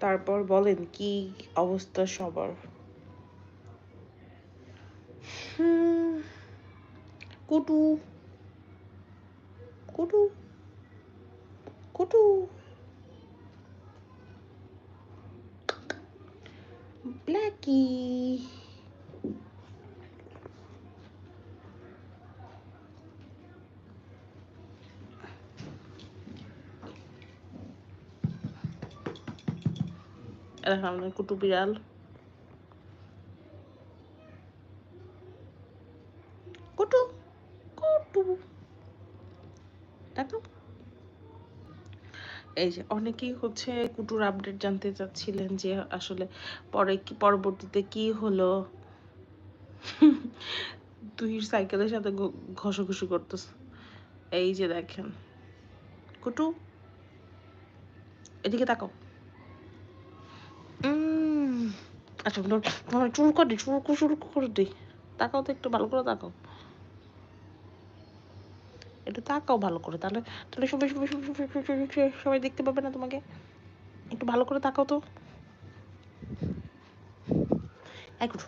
তারপর বলেন কি অবস্থা সবার? কুটু। কুটু। কুটু। ব্ল্যাকি। আমাদের কুটু বিড়াল কুটু কুটু দেখো এই যে অনেকেই হচ্ছে কুটুর আপডেট জানতে চাচ্ছিলেন যে আসলে পরে কি পরবর্তীতে কি হলো? তুই সাইকেলের সাথে ঘষাঘষি করতেছ। এই যে দেখেন। কুটু এদিকে তাকাও। আচ্ছা চুরু করে দিই চুরু করে দি। তাকাও তো একটু, ভালো করে তাকাও। একটু তাকাও ভালো করে, তাহলে তাহলে সবাই সবাই সবাই দেখতে পাবে না তোমাকে। একটু ভালো করে তাকাও তো। একটু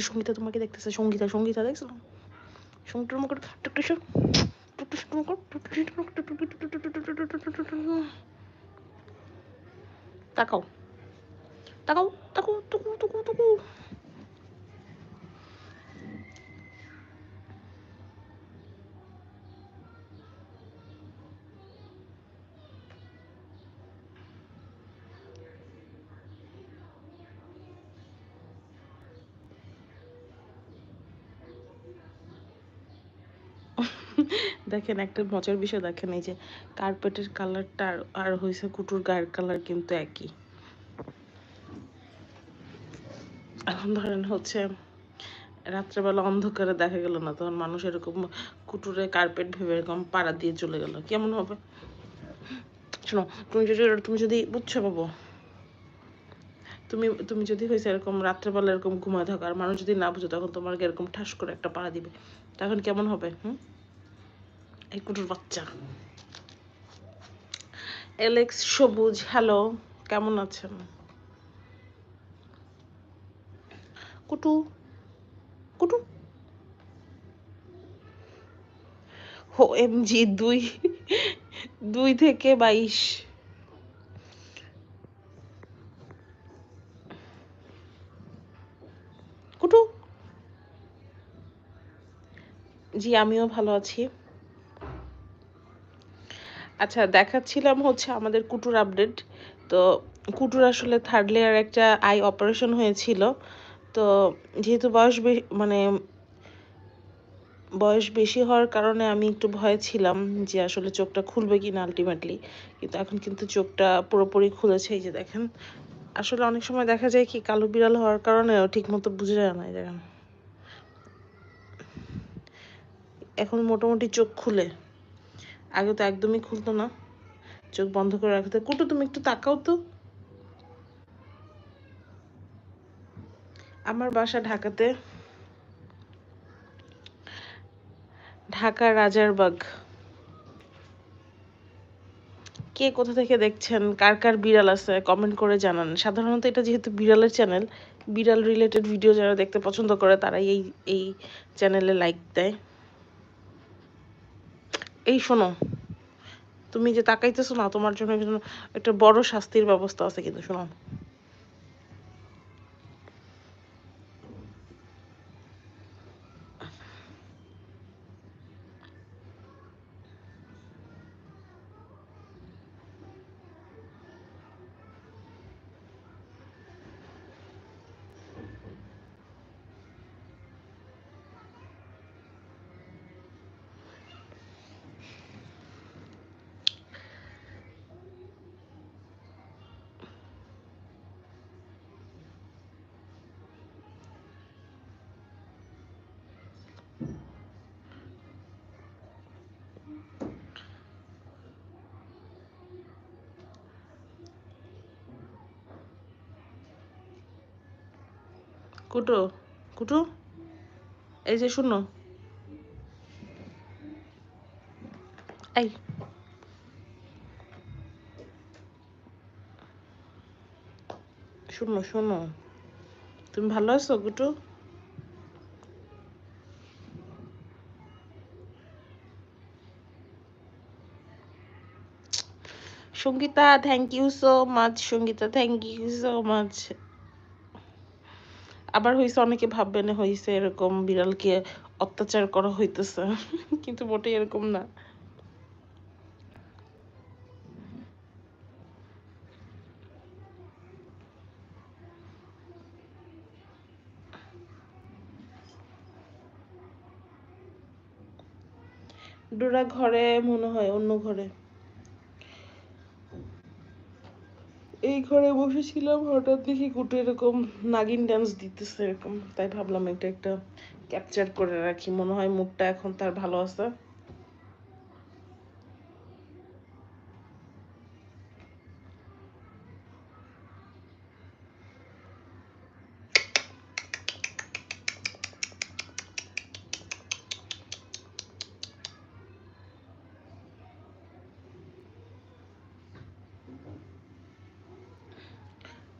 সঙ্গীতা তোমাকে দেখতেছে সঙ্গীতা সঙ্গীতা দেখছ সঙ্গীতার মুখে টুকটু শো টুকটু শো মুখ তাকাও তাকাও তাকাও তাকাও তাকাও তাকাও দেখেন, একটা মজার বিষয় দেখেন, এই যে কার্পেটের কালারটা আর হয়েছে কুটুর গায়ের কালার কিন্তু একই। এখন ধরেন হচ্ছে রাত্রেবেলা অন্ধকারে দেখা গেল না, তখন মানুষ এরকম কুটুরে কার্পেট ভেবে এরকম পাড়া দিয়ে চলে গেল। কেমন হবে? শোনো, তুমি যদি তুমি যদি, বুঝছ বাবু? তুমি তুমি যদি হয়েছে এরকম রাত্রেবেলা এরকম ঘুমায় থাকো, আর মানুষ যদি না বুঝো, তখন তোমাকে এরকম ঠাস করে একটা পাড়া দিবে। তখন কেমন হবে, হুম? এই কুটুর বাচ্চা। এলেক্স সবুজ হ্যালো কেমন আছেন? কুটু কুটু। হো এম জি দুই দুই থেকে বাইশ। কুটু। জি, আমিও ভালো আছি। আচ্ছা দেখাচ্ছিলাম হচ্ছে আমাদের কুটুর আপডেট তো কুটুর আসলে থার্ড লেয়ার একটা আই অপারেশন হয়েছিল। তো যেহেতু বয়স মানে বয়স বেশি হওয়ার কারণে আমি একটু ভয় ছিলাম যে আসলে চোখটা খুলবে কি না আলটিমেটলি কিন্তু এখন কিন্তু চোখটা পুরোপুরি খুলেছে, এই যে দেখেন। আসলে অনেক সময় দেখা যায় কি, কালো বিড়াল হওয়ার কারণেও ঠিক মতো বুঝে যায় না দেখেন। এখন মোটামুটি চোখ খুলে। আগে তো একদমই খুলতো না। চোখ বন্ধ করে রাখতে। কুটু, তুমি একটু তাকাও তো। আমার বাসা ঢাকাতে। ঢাকা রাজারবাগ। কে কোথা থেকে দেখছেন? কার কার বিড়াল আছে? কমেন্ট করে জানান। সাধারণত এটা যেহেতু বিড়ালের চ্যানেল, বিড়াল রিলেটেড ভিডিও যারা দেখতে পছন্দ করে, তারাই এই এই চ্যানেলে লাইক দেয়। এই শোনো তুমি যে তাকাইতেছো না তোমার জন্য একটা বড় শাস্তির ব্যবস্থা আছে কিন্তু শোনো। কুটু কুটু? এই যে শুনো এই। শুনো শুনো তুমি ভালো আছো Kutu? Sangeeta thank you so much Sangeeta thank you so much আবার হয়েছে অনেকে ভাববেন হয়েছে এরকম বিড়ালকে অত্যাচার করা হইতেছে, কিন্তু মোটেই এরকম না। ডোরা ঘরে মনে হয়, অন্য ঘরে। এই ঘরে বসেছিলাম, হঠাৎ দেখি কুটু এরকম নাগিন ডান্স দিতেছে এরকম। তাই ভাবলাম এটা একটা ক্যাপচার করে রাখি। মনে হয় মুখটা এখন তার ভালো আছে।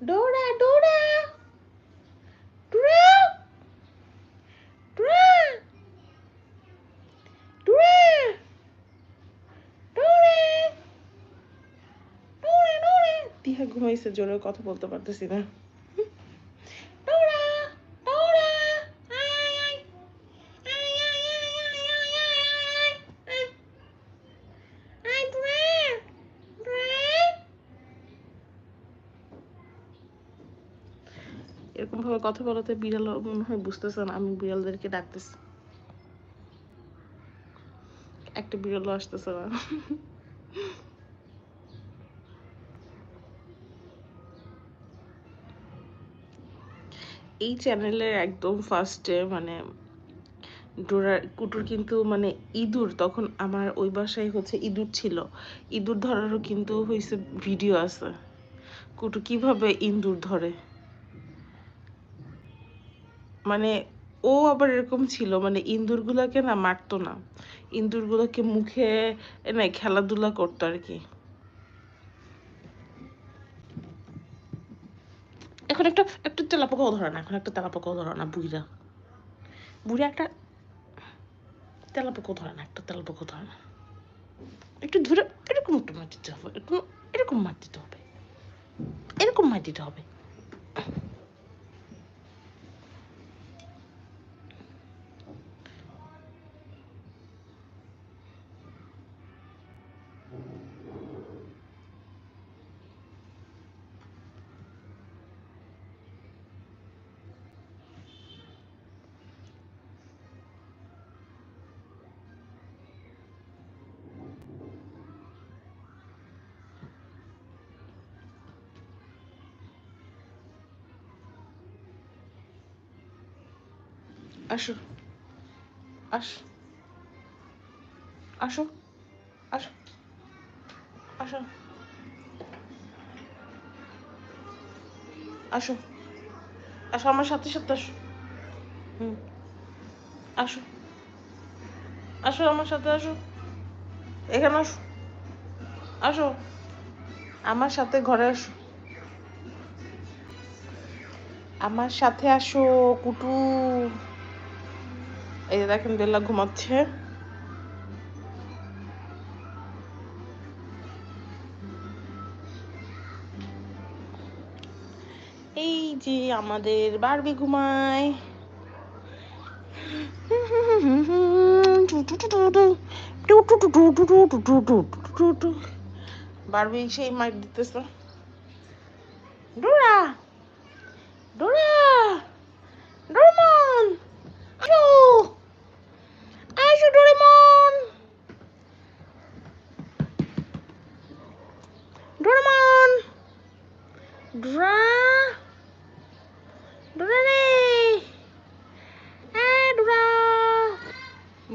Dora, Dora! তিহা ঘুমাইছে জোরে কথা বলতে পারতেছি না কথা বলাতে বিড়াল মনে হয় বুঝতেছে না, আমি বিড়ালদেরকে ডাকতেছি। একটা বিড়ালও আসতেছে না। এই চ্যানেলের একদম ফার্স্টে মানে ডোরার কুটুর কিন্তু মানে ইঁদুর, তখন আমার ওই বাসায় হচ্ছে ইঁদুর ছিল। ইঁদুর ধরারও কিন্তু হয়েছে ভিডিও আছে। কুটু কীভাবে ইঁদুর ধরে? মানে ও আবার এরকম ছিল মানে ইঁদুরগুলোকে না মারতো না। ইঁদুরগুলোকে মুখে এনে খেলাধুলা করতো আর কি। এখন একটা, একটু তেলাপোকাও ধরে না, এখন একটা তেলাপোকাও ধরে না বুড়িরা বুড়ি একটা তেলাপোকাও ধরে না, একটা তেলাপোকাও ধরে না। একটু ধরে, এরকম একটু মার দিতে হবে, এরকম এরকম মার দিতে হবে। এরকম মার দিতে হবে। আসো। আসো। আসো। আসো। আসো। আসো। আসো, আমার সাথে সাথে আসো। হুম। আসো। আসো, আমার সাথে আসো। এখানে আসো। আসো। আমার সাথে ঘরে আসো। আমার সাথে আসো, কুটু। এই যে দেখেন বেলা ঘুমাচ্ছে। এই যে আমাদের বারবি ঘুমায়। বারবি সেই মাইক দিতেছে। ডোরা! ডোরা ডোরেমন আসো আসো ডোরেমন ডোরেমন ডোরা ডোরা রে হ্যাঁ ডোরা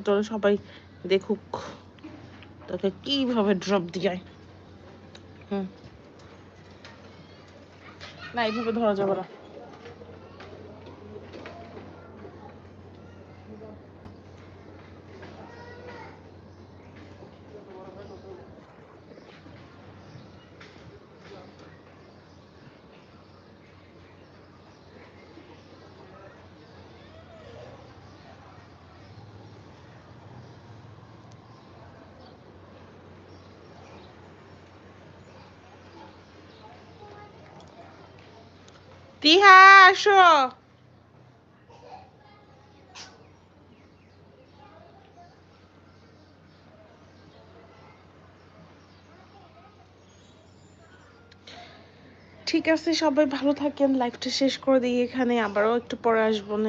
তোরা সবাই দেখুক তোকে কীভাবে ড্রপ দিয়ে হুম। না এইভাবে ধরা যাবে না। তিহা, আসো। ঠিক আছে, সবাই ভালো থাকেন। লাইফটা শেষ করে দিই, এখানে আবারও একটু পরে আসব নে।